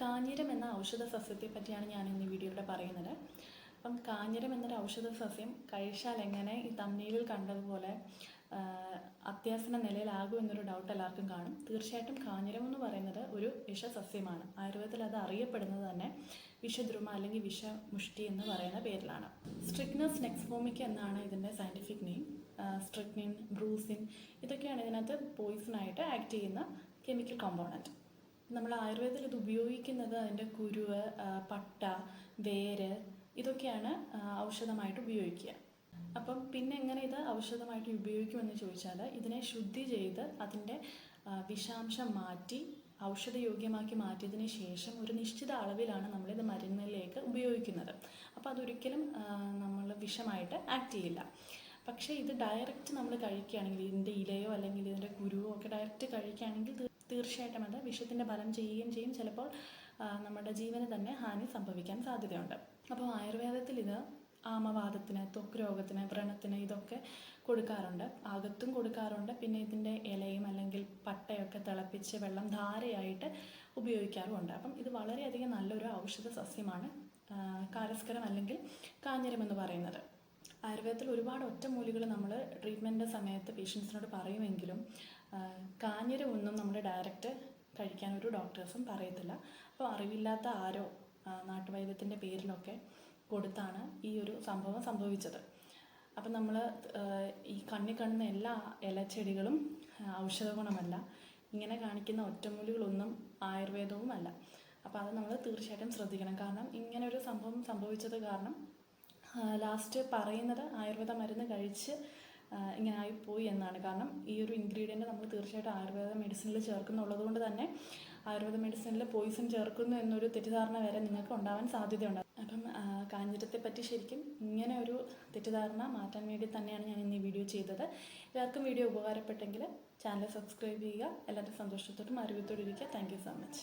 കാഞ്ഞിരം എന്ന ഔഷധ സസ്യത്തെ പറ്റിയാണ് ഞാൻ ഇന്ന് വീഡിയോയിലൂടെ പറയുന്നത്. അപ്പം കാഞ്ഞിരം എന്നൊരു ഔഷധ സസ്യം കഴിച്ചാൽ എങ്ങനെ ഈ തമ്മീലിൽ കണ്ടതുപോലെ അത്യാസന നിലയിലാകും എന്നൊരു ഡൗട്ട് എല്ലാവർക്കും കാണും. തീർച്ചയായിട്ടും കാഞ്ഞിരം എന്ന് പറയുന്നത് ഒരു വിഷസസ്യമാണ്. ആയുർവേദത്തിൽ അത് അറിയപ്പെടുന്നത് തന്നെ വിഷദ്രുമ അല്ലെങ്കിൽ വിഷമുഷ്ടി എന്ന് പറയുന്ന പേരിലാണ്. സ്ട്രിക്നസ് നെക്സ്ഫോമിക് എന്നാണ് ഇതിന്റെ സയന്റിഫിക് നെയിം സ്ട്രിക്നിൻ ബ്രൂസിൻ ഇതൊക്കെയാണ് ഇതിനകത്ത് പോയിസണായിട്ട് ആക്ട് ചെയ്യുന്ന കെമിക്കൽ കോമ്പോണന്റ് നമ്മൾ ആയുർവേദത്തിൽ ഇത് ഉപയോഗിക്കുന്നത് അതിന്റെ കുരുവ് പട്ട വേര് ഇതൊക്കെയാണ് ഔഷധമായിട്ട് ഉപയോഗിക്കുക. അപ്പം പിന്നെ എങ്ങനെ ഇത് ഔഷധമായിട്ട് ഉപയോഗിക്കുമെന്ന് ചോദിച്ചാൽ ഇതിനെ ശുദ്ധി ചെയ്ത് അതിന്റെ വിഷാംശം മാറ്റി ഔഷധയോഗ്യമാക്കി മാറ്റിയതിന് ശേഷം ഒരു നിശ്ചിത അളവിലാണ് നമ്മളിത് മരുന്നിലേക്ക് ഉപയോഗിക്കുന്നത്. അപ്പോൾ അതൊരിക്കലും നമ്മൾ വിഷമായിട്ട് ആക്ട് ചെയ്യില്ല. പക്ഷേ ഇത് ഡയറക്റ്റ് നമ്മൾ കഴിക്കുകയാണെങ്കിൽ ഇതിന്റെ ഇലയോ ഡയറക്റ്റ് കഴിക്കുകയാണെങ്കിൽ തീർച്ചയായിട്ടും അത് വിഷത്തിന്റെ ഫലം ചെയ്യുകയും ചെയ്യും. ചിലപ്പോൾ നമ്മുടെ ജീവന് തന്നെ ഹാനി സംഭവിക്കാൻ സാധ്യതയുണ്ട്. അപ്പോൾ ആയുർവേദത്തിൽ ഇത് ആമവാദത്തിന് ത്വക്ക് രോഗത്തിന് വ്രണത്തിന് ഇതൊക്കെ കൊടുക്കാറുണ്ട്. അകത്തും കൊടുക്കാറുണ്ട്. പിന്നെ ഇതിന്റെ ഇലയും അല്ലെങ്കിൽ പട്ടയൊക്കെ തിളപ്പിച്ച് വെള്ളം ധാരയായിട്ട് ഉപയോഗിക്കാറുമുണ്ട്. അപ്പം ഇത് വളരെയധികം നല്ലൊരു ഔഷധ സസ്യമാണ്. കാരസ്കരം അല്ലെങ്കിൽ കാഞ്ഞിരം എന്ന് പറയുന്നത്. ആയുർവേദത്തിൽ ഒരുപാട് ഒറ്റമൂലികൾ നമ്മൾ ട്രീറ്റ്മെന്റ് സമയത്ത് പേഷ്യൻസിനോട് പറയുമെങ്കിലും ആ, നമ്മുടെ ഡയറക്റ്റ് കഴിക്കാൻ ഒരു ഡോക്ടേഴ്സും പറയത്തില്ല. അപ്പോൾ അറിവില്ലാത്ത ആരോ നാട്ടുവൈദ്യത്തിന്റെ പേരിലൊക്കെ കൊടുത്താണ് ഈ ഒരു സംഭവം സംഭവിച്ചത്. അപ്പം നമ്മൾ ഈ കണ്ണി കാണുന്ന എല്ലാ ഇലച്ചെടികളും ഔഷധ ഗുണമല്ല. ഇങ്ങനെ കാണിക്കുന്ന ഒറ്റമൂലികളൊന്നും ആയുർവേദവും അല്ല. അപ്പോൾ അത് നമ്മൾ തീർച്ചയായിട്ടും ശ്രദ്ധിക്കണം. കാരണം ഇങ്ങനെ ഒരു സംഭവം സംഭവിച്ചത് കാരണം ലാസ്റ്റ് പറയുന്നത് ആയുർവേദ മരുന്ന് കഴിച്ച് ഇങ്ങനെ ആയിപ്പോയി എന്നാണ്. കാരണം ഈ ഒരു ഇൻഗ്രീഡിയന്റ് നമ്മൾ തീർച്ചയായിട്ടും ആയുർവേദ മെഡിസിനിൽ ചേർക്കുന്നുള്ളത് കൊണ്ട് തന്നെ ആയുർവേദ മെഡിസിനിൽ പോയിസൺ ചേർക്കുന്നു എന്നൊരു തെറ്റിദ്ധാരണ വരെ നിങ്ങൾക്ക് ഉണ്ടാവാൻ സാധ്യതയുണ്ട്. അപ്പം കാഞ്ഞിരത്തെ പറ്റി ശരിക്കും ഇങ്ങനെ ഒരു തെറ്റിദ്ധാരണ മാറ്റാൻ വേണ്ടി തന്നെയാണ് ഞാൻ ഇന്ന് ഈ വീഡിയോ ചെയ്തത്. എല്ലാവർക്കും വീഡിയോ ഉപകാരപ്പെട്ടെങ്കിൽ ചാനൽ സബ്സ്ക്രൈബ് ചെയ്യുക. എല്ലാവരും സന്തോഷത്തോടും ആരോഗ്യത്തോടും ഇരിക്കുക. Thank so much